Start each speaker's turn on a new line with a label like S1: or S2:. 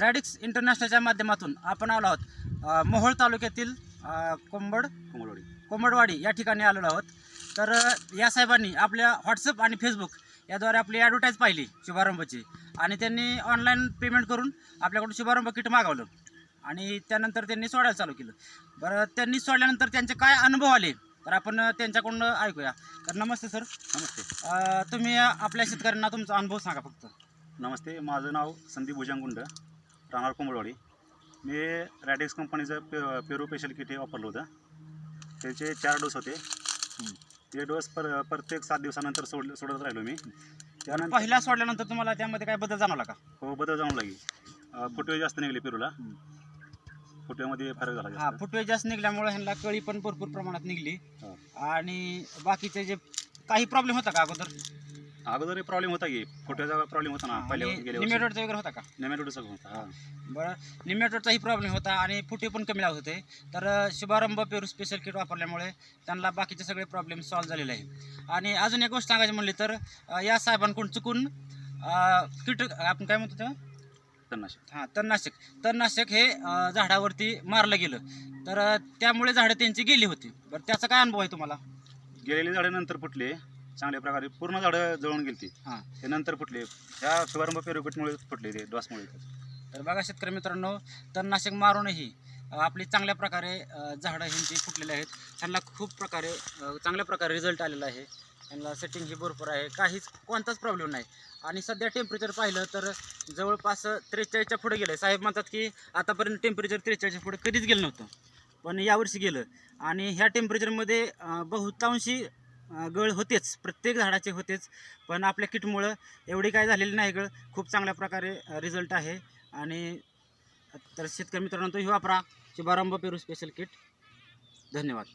S1: रॅडिक्स इंटरनॅशनलच्या माध्यमातून आपण आलो आहोत. मोहोळ तालुक्यातील कोंबड
S2: कोमलवाडी
S1: कोंबडवाडी या ठिकाणी आलेलो आहोत. तर या साहेबांनी आपल्या व्हॉट्सअप आणि फेसबुक याद्वारे आपली ॲडव्हर्टाईज पाहिली शुभारंभची. आणि त्यांनी ऑनलाईन पेमेंट करून आपल्याकडून शुभारंभ किट मागवलं. आणि त्यानंतर त्यांनी सोडायला चालू केलं. बरं त्यांनी सोडल्यानंतर त्यांचे काय अनुभव आले? तर आपण त्यांच्याकडून ऐकूया. तर नमस्ते सर.
S2: नमस्ते.
S1: तुम्ही आपल्या शेतकऱ्यांना तुमचा अनुभव सांगा फक्त.
S2: नमस्ते माझं नाव संदीप भुजंगुंड. राहणार कोंबलवाडी मी रॅडिक्स कंपनीचं पे पेरू स्पेशल किट हे वापरलं होतं. त्याचे चार डोस होते. ते डोस पर प्रत्येक सात दिवसानंतर सोड सोडत राहिलो मी. त्यानंतर
S1: पहिला सोडल्यानंतर तुम्हाला त्यामध्ये काय बदल जाणवला का?
S2: हो बदल जाऊन लागेल फुटवे जास्त निघले पेरूला. फुटव्यामध्ये फरक झाला
S1: हा
S2: जास्त.
S1: फुटवे जास्त निघल्यामुळे ह्यांना कळी पण भरपूर प्रमाणात निघली.
S2: हा.
S1: आणि बाकीचे जे काही प्रॉब्लेम होता का अगोदर?
S2: अगोदर प्रॉब्लेम होता की फुटव्याचा प्रॉब्लेम होता ना वर्षी.
S1: निमेटोडचा वगैरे होता का?
S2: नेमॅटोडचा होता हा.
S1: बरं. निमेटोडचाही प्रॉब्लेम होता आणि फुटे पण कमी लागत होते. तर शुभारंभ पेरू स्पेशल किट वापरल्यामुळे त्यांना बाकीचे सगळे प्रॉब्लेम सॉल्व्ह झालेले आहे आणि अजून एक गोष्ट सांगायची म्हणली तर या साहेबांकडून चुकून कीट आपण काय म्हणतो तेव्हा
S2: तणनाशक.
S1: हां तणनाशक. तणनाशक हे झाडावरती मारलं गेलं. तर त्यामुळे झाडं त्यांची गेली होती. बरं त्याचा काय अनुभव आहे तुम्हाला?
S2: गेलेली झाडं नंतर फुटले. चांगल्या प्रकारे पूर्ण झाडं जळून गेली
S1: हां.
S2: ते नंतर फुटले. ह्या शुभारंभ पेरुकटमुळे फुटले ते डॉसमुळे.
S1: तर बघा शेतकरी मित्रांनो तणनाशक मारूनही आपली चांगल्या प्रकारे झाडं ह्यांची फुटलेली आहेत. त्यांना खूप प्रकारे चांगल्या प्रकारे रिझल्ट आलेला आहे. त्यांना सेटिंग ही भरपूर आहे. काहीच कोणताच प्रॉब्लेम नाही. आणि सध्या टेम्परेचर पाहिलं तर जवळपास त्रेचाळीसच्या पुढे गेलं साहेब म्हणतात की आतापर्यंत टेम्परेचर त्रेचाळीसच्या पुढे कधीच गेलं नव्हतं. पण यावर्षी गेलं. आणि ह्या टेम्परेचरमध्ये बहुतांशी गळ होतेच प्रत्येक झाडाचे होतेच पण आपल्या किटमुळं एवढी काय झालेली नाही गळ. खूप चांगल्या प्रकारे रिझल्ट आहे. आणि तर शेतकरी मित्रांनो तुम्ही वापरा. शुभारंभ पेरू स्पेशल किट धन्यवाद.